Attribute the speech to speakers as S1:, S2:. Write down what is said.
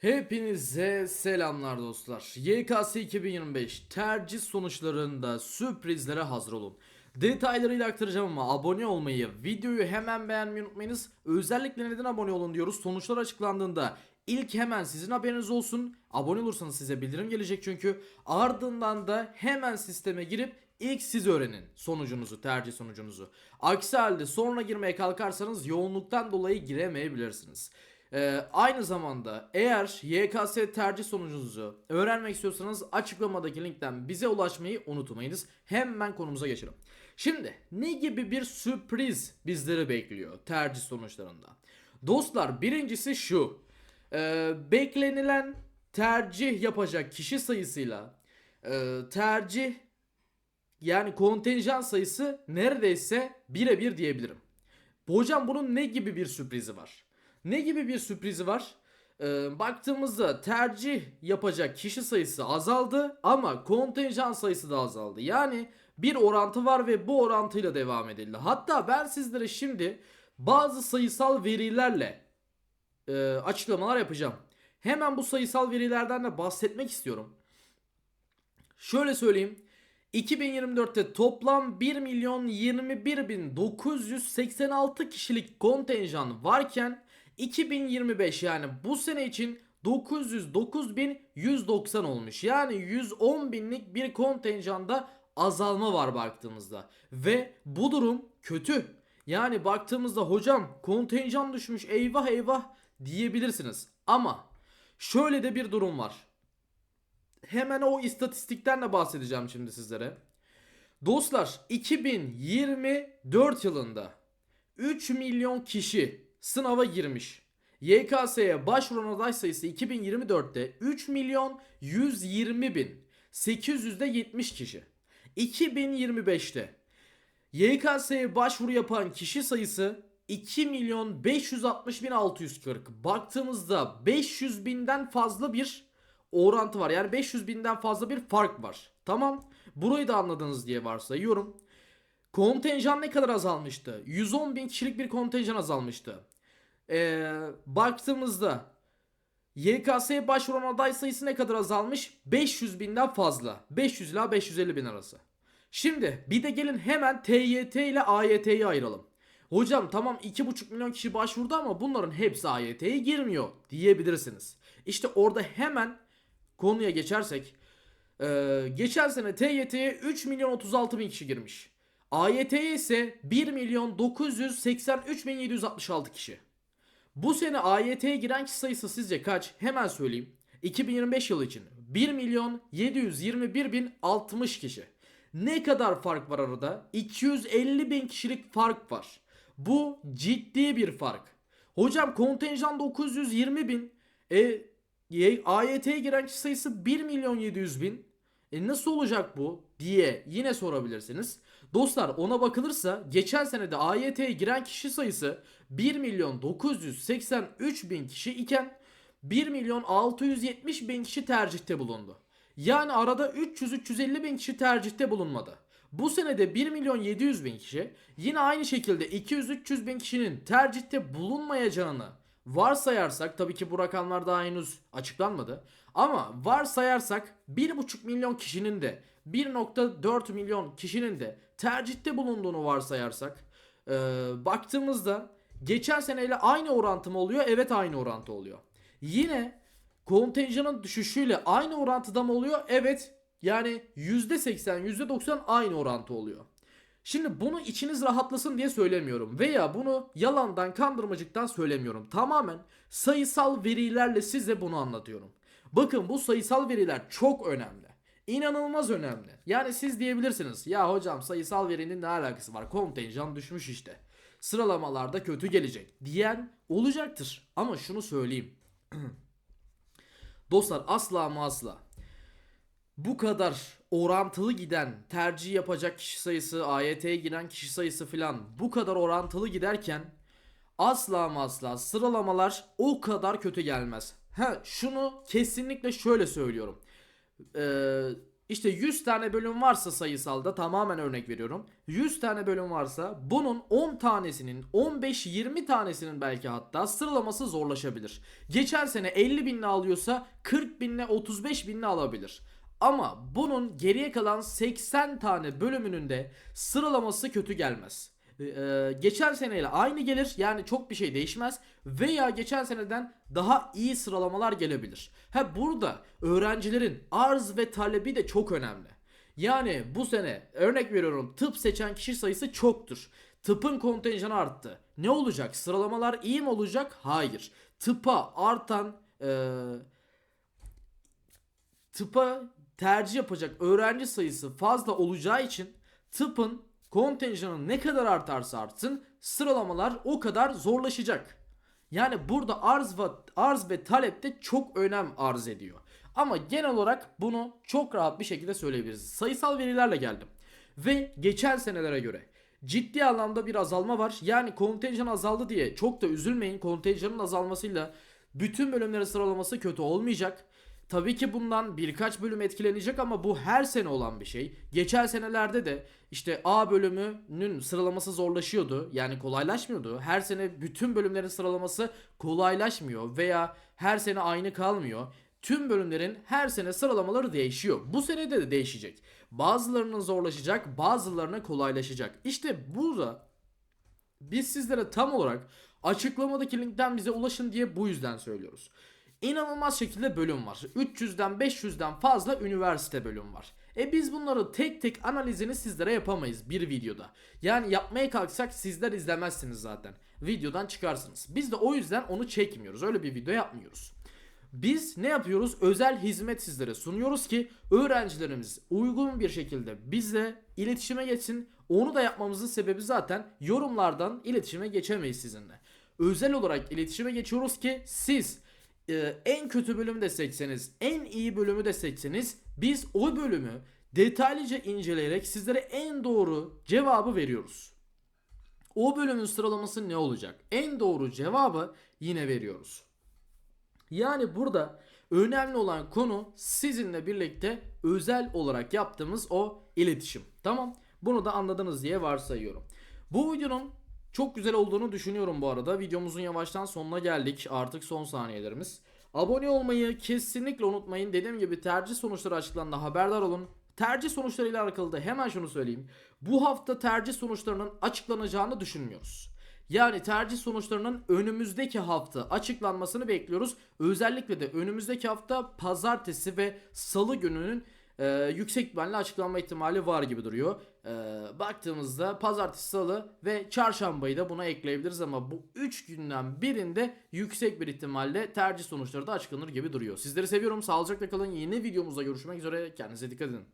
S1: Hepinize selamlar dostlar. YKS 2025 tercih sonuçlarında sürprizlere hazır olun. Detaylarıyla aktaracağım ama abone olmayı, videoyu hemen beğenmeyi unutmayınız. Özellikle neden abone olun diyoruz. Sonuçlar açıklandığında ilk hemen sizin haberiniz olsun. Abone olursanız size bildirim gelecek çünkü. Ardından da hemen sisteme girip ilk siz öğrenin sonucunuzu, tercih sonucunuzu. Aksi halde sonra girmeye kalkarsanız yoğunluktan dolayı giremeyebilirsiniz. Ee, aynı zamanda eğer YKS tercih sonucunuzu öğrenmek istiyorsanız açıklamadaki linkten bize ulaşmayı unutmayınız. Hemen konumuza geçelim. Şimdi ne gibi bir sürpriz bizleri bekliyor tercih sonuçlarında? Dostlar birincisi şu. Ee, beklenilen tercih yapacak kişi sayısıyla e, tercih yani kontenjan sayısı neredeyse birebir diyebilirim. Hocam bunun ne gibi bir sürprizi var? Ne gibi bir sürprizi var? Ee, baktığımızda tercih yapacak kişi sayısı azaldı ama kontenjan sayısı da azaldı. Yani bir orantı var ve bu orantıyla devam edildi. Hatta ben sizlere şimdi bazı sayısal verilerle e, açıklamalar yapacağım. Hemen bu sayısal verilerden de bahsetmek istiyorum. Şöyle söyleyeyim. 2024'te toplam 1 milyon 21 bin 986 kişilik kontenjan varken 2025 yani bu sene için 909 bin 190 olmuş. Yani 110 binlik bir kontenjanda azalma var baktığımızda. Ve bu durum kötü. Yani baktığımızda hocam kontenjan düşmüş eyvah eyvah diyebilirsiniz. Ama şöyle de bir durum var. Hemen o istatistikten de bahsedeceğim şimdi sizlere. Dostlar 2024 yılında 3 milyon kişi sınava girmiş. YKS'ye başvuran aday sayısı 2024'te 3 milyon 120 bin 800'de 70 kişi. 2025'te YKS'ye başvuru yapan kişi sayısı 2 milyon 560 bin 640. Baktığımızda 500 binden fazla bir orantı var. Yani 500 binden fazla bir fark var. Tamam. Burayı da anladınız diye varsayıyorum. Kontenjan ne kadar azalmıştı? 110 bin kişilik bir kontenjan azalmıştı. Ee, baktığımızda YKS'ye başvuran aday sayısı ne kadar azalmış? 500 binden fazla. 500 ila 550 bin arası. Şimdi bir de gelin hemen TYT ile AYT'yi ayıralım. Hocam tamam 2,5 milyon kişi başvurdu ama bunların hepsi AYT'ye girmiyor diyebilirsiniz. İşte orada hemen konuya geçersek ee, geçen sene TYT'ye 3 milyon 36 bin kişi girmiş. AYT'ye ise 1 milyon 983 bin 766 kişi. Bu sene AYT'ye giren kişi sayısı sizce kaç? Hemen söyleyeyim. 2025 yılı için 1 milyon 721 bin 60 kişi. Ne kadar fark var arada? 250 bin kişilik fark var. Bu ciddi bir fark. Hocam kontenjan 920 bin. E, AYT'ye giren kişi sayısı 1 milyon 700 bin. E nasıl olacak bu diye yine sorabilirsiniz. Dostlar ona bakılırsa geçen senede AYT'ye giren kişi sayısı 1 milyon 983 bin kişi iken 1 milyon 670 bin kişi tercihte bulundu. Yani arada 300-350 bin kişi tercihte bulunmadı. Bu senede 1 milyon 700 bin kişi yine aynı şekilde 200-300 bin kişinin tercihte bulunmayacağını varsayarsak tabii ki bu rakamlar daha henüz açıklanmadı. Ama varsayarsak 1,5 milyon kişinin de 1.4 milyon kişinin de tercihte bulunduğunu varsayarsak e, baktığımızda geçen seneyle aynı orantı mı oluyor? Evet aynı orantı oluyor. Yine kontenjanın düşüşüyle aynı orantıda mı oluyor? Evet yani %80 %90 aynı orantı oluyor. Şimdi bunu içiniz rahatlasın diye söylemiyorum veya bunu yalandan kandırmacıktan söylemiyorum. Tamamen sayısal verilerle size bunu anlatıyorum. Bakın bu sayısal veriler çok önemli. İnanılmaz önemli. Yani siz diyebilirsiniz ya hocam sayısal verinin ne alakası var? Kontenjan düşmüş işte. Sıralamalarda kötü gelecek diyen olacaktır. Ama şunu söyleyeyim. Dostlar asla ama asla bu kadar orantılı giden tercih yapacak kişi sayısı, AYT'ye giren kişi sayısı filan bu kadar orantılı giderken asla ama asla sıralamalar o kadar kötü gelmez. Ha şunu kesinlikle şöyle söylüyorum. Ee, işte 100 tane bölüm varsa sayısalda tamamen örnek veriyorum. 100 tane bölüm varsa bunun 10 tanesinin 15-20 tanesinin belki hatta sıralaması zorlaşabilir. Geçen sene 50 binle alıyorsa 40 binle 35 binle alabilir. Ama bunun geriye kalan 80 tane bölümünün de sıralaması kötü gelmez. Ee, geçen seneyle aynı gelir yani çok bir şey değişmez veya geçen seneden daha iyi sıralamalar gelebilir. Ha burada öğrencilerin arz ve talebi de çok önemli. Yani bu sene örnek veriyorum tıp seçen kişi sayısı çoktur. Tıpın kontenjanı arttı. Ne olacak? Sıralamalar iyi mi olacak? Hayır. Tıpa artan eee tıpa tercih yapacak öğrenci sayısı fazla olacağı için tıpın kontenjanı ne kadar artarsa artsın sıralamalar o kadar zorlaşacak. Yani burada arz ve arz ve talepte çok önem arz ediyor. Ama genel olarak bunu çok rahat bir şekilde söyleyebiliriz. Sayısal verilerle geldim. Ve geçen senelere göre ciddi anlamda bir azalma var. Yani kontenjan azaldı diye çok da üzülmeyin. Kontenjanın azalmasıyla bütün bölümlerin sıralaması kötü olmayacak. Tabii ki bundan birkaç bölüm etkilenecek ama bu her sene olan bir şey. Geçen senelerde de işte A bölümünün sıralaması zorlaşıyordu. Yani kolaylaşmıyordu. Her sene bütün bölümlerin sıralaması kolaylaşmıyor veya her sene aynı kalmıyor. Tüm bölümlerin her sene sıralamaları değişiyor. Bu senede de değişecek. Bazılarının zorlaşacak, bazılarına kolaylaşacak. İşte burada biz sizlere tam olarak açıklamadaki linkten bize ulaşın diye bu yüzden söylüyoruz. İnanılmaz şekilde bölüm var. 300'den 500'den fazla üniversite bölüm var. E biz bunları tek tek analizini sizlere yapamayız bir videoda. Yani yapmaya kalksak sizler izlemezsiniz zaten. Videodan çıkarsınız. Biz de o yüzden onu çekmiyoruz. Öyle bir video yapmıyoruz. Biz ne yapıyoruz? Özel hizmet sizlere sunuyoruz ki öğrencilerimiz uygun bir şekilde bizle iletişime geçsin. Onu da yapmamızın sebebi zaten yorumlardan iletişime geçemeyiz sizinle. Özel olarak iletişime geçiyoruz ki siz e, en kötü bölümü de seçseniz, en iyi bölümü de seçseniz biz o bölümü detaylıca inceleyerek sizlere en doğru cevabı veriyoruz. O bölümün sıralaması ne olacak? En doğru cevabı yine veriyoruz. Yani burada önemli olan konu sizinle birlikte özel olarak yaptığımız o iletişim. Tamam? Bunu da anladınız diye varsayıyorum. Bu videonun çok güzel olduğunu düşünüyorum bu arada. Videomuzun yavaştan sonuna geldik. Artık son saniyelerimiz. Abone olmayı kesinlikle unutmayın. Dediğim gibi tercih sonuçları açıklandığında haberdar olun. Tercih sonuçlarıyla alakalı da hemen şunu söyleyeyim. Bu hafta tercih sonuçlarının açıklanacağını düşünmüyoruz. Yani tercih sonuçlarının önümüzdeki hafta açıklanmasını bekliyoruz. Özellikle de önümüzdeki hafta pazartesi ve salı gününün e, yüksek ihtimalle açıklanma ihtimali var gibi duruyor. E, baktığımızda pazartesi, salı ve çarşambayı da buna ekleyebiliriz ama bu 3 günden birinde yüksek bir ihtimalle tercih sonuçları da açıklanır gibi duruyor. Sizleri seviyorum. Sağlıcakla kalın. Yeni videomuzda görüşmek üzere. Kendinize dikkat edin.